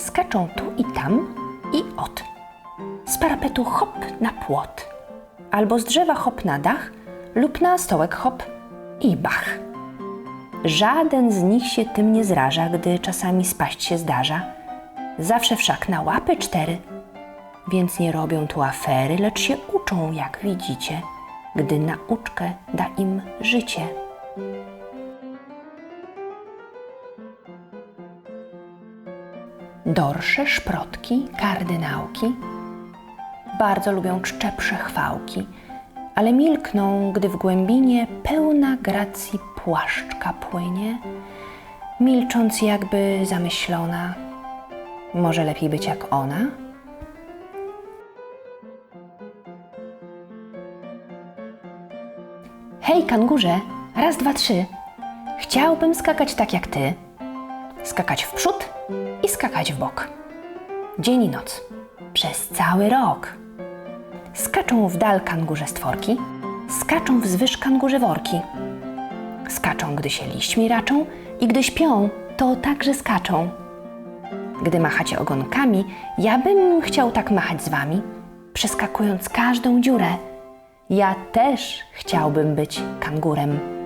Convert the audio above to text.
skaczą tu i tam i ot. Z parapetu hop na płot, albo z drzewa hop na dach lub na stołek hop i bach. Żaden z nich się tym nie zraża, gdy czasami spaść się zdarza. Zawsze wszak na łapy cztery, więc nie robią tu afery, lecz się uczą, jak widzicie, gdy nauczkę da im życie. Dorsze, szprotki, kardynałki bardzo lubią czcze przechwałki, ale milkną, gdy w głębinie pełna gracji płaszczka płynie, milcząc jakby zamyślona. Może lepiej być jak ona? Hej, kangurze, raz, dwa, trzy. Chciałbym skakać tak jak ty. Skakać w przód i skakać w bok. Dzień i noc. Przez cały rok. Skaczą w dal kangurze stworki, skaczą wzwyż kangurze worki. Skaczą, gdy się liśćmi raczą i gdy śpią, to także skaczą. Gdy machacie ogonkami, ja bym chciał tak machać z wami, przeskakując każdą dziurę. Ja też chciałbym być kangurem